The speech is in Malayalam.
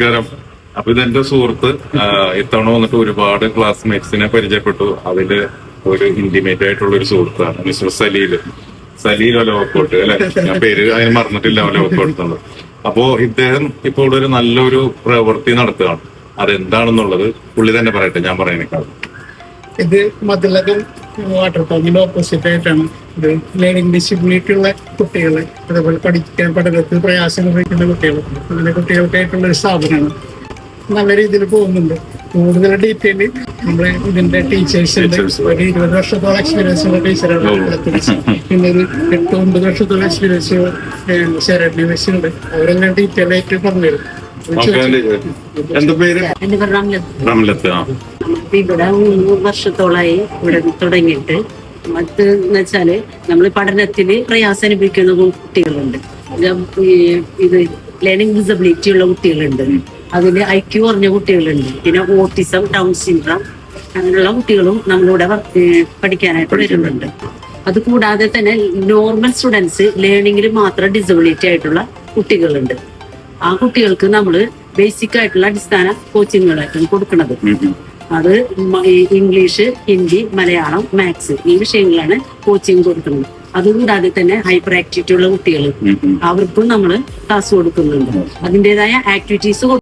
നമസ്കാരം. അപ്പൊ ഇതെന്റെ സുഹൃത്ത് ഇത്തവണ വന്നിട്ട് ഒരുപാട് ക്ലാസ്മേറ്റ്സിനെ പരിചയപ്പെട്ടു. അതിൽ ഒരു ഇന്റിമേറ്റ് ആയിട്ടുള്ള ഒരു സുഹൃത്താണ് മിസ്റ്റർ സലീൽ സലീൽ ഒലവക്കോട്ട് അല്ലെ? ഞാൻ പേര് അതിന് മറന്നിട്ടില്ല ഒലവക്കോട്ട് എന്നുള്ളത് അപ്പോ ഇദ്ദേഹം ഇപ്പോൾ ഒരു നല്ലൊരു പ്രവൃത്തി നടത്തുകയാണ്. അതെന്താണെന്നുള്ളത് പുള്ളി തന്നെ പറയട്ടെ ഞാൻ പറയുന്നേക്കാളും ഇത് മതിലകം വാട്ടർ ടോങ്ങിന്റെ ഓപ്പോസിറ്റ് ആയിട്ടാണ് ഇത് ലേണിംഗ് ഡിസബിലിറ്റി ഉള്ള കുട്ടികൾ അതേപോലെ പഠിക്കാൻ പഠനത്തിൽ പ്രയാസം അനുഭവിക്കുന്ന കുട്ടികൾ അങ്ങനെ കുട്ടികൾക്കായിട്ടുള്ള ഒരു സ്ഥാപനമാണ്. നല്ല രീതിയിൽ പോകുന്നുണ്ട്. കൂടുതൽ ഡീറ്റെയിൽ നമ്മുടെ ഇതിന്റെ ടീച്ചേഴ്സ് ഉണ്ട് Teachers. ഒരു ഇരുപത് വർഷത്തോളം എക്സ്പീരിയൻസ് ഉള്ള ടീച്ചറാണ് പിന്നെ ഒരു എട്ട് ഒമ്പത് വർഷത്തോളം എക്സ്പീരിയൻസ് ശരണ്യ ഉണ്ട് അവരെല്ലാം ഡീറ്റെയിൽ ആയിട്ട് പറഞ്ഞുതരും. എന്റെ പേര്? റംലത്ത്. ആ. ഇവിടെ മൂന്ന് വർഷത്തോളായി ഇവിടെ തുടങ്ങിയിട്ട്. മറ്റ് എന്ന് വെച്ചാൽ നമ്മൾ പഠനത്തിൽ പ്രയാസം അനുഭവിക്കുന്ന കുട്ടികളുണ്ട്. ഇത് ലേണിംഗ് ഡിസബിലിറ്റി ഉള്ള കുട്ടികളുണ്ട്. അതിൽ ഐക്യു കുറഞ്ഞ കുട്ടികളുണ്ട്. പിന്നെ ഓട്ടിസം ഡൗൺ സിൻഡ്രം അങ്ങനെയുള്ള കുട്ടികളും നമ്മളിവിടെ പഠിക്കാനായിട്ട് വരുന്നുണ്ട്. അത് കൂടാതെ തന്നെ നോർമൽ സ്റ്റുഡൻസ് ലേണിംഗിൽ മാത്രം ഡിസബിലിറ്റി ആയിട്ടുള്ള കുട്ടികളുണ്ട്. ആ കുട്ടികൾക്ക് നമ്മൾ ബേസിക് ആയിട്ടുള്ള അടിസ്ഥാന കോച്ചിങ്ങുകളായിട്ടും കൊടുക്കുന്നത്. അത് ഇംഗ്ലീഷ് ഹിന്ദി മലയാളം മാത്സ് ഈ വിഷയങ്ങളാണ് കോച്ചിങ് കൊടുക്കുന്നത് അതുകൂടാതെ തന്നെ ഹൈപ്പർ ആക്ടിവിറ്റി ഉള്ള കുട്ടികൾ. അവർക്കും നമ്മൾ ക്ലാസ് കൊടുക്കുന്നുണ്ട് അതിന്റെതായ ആക്ടിവിറ്റീസ്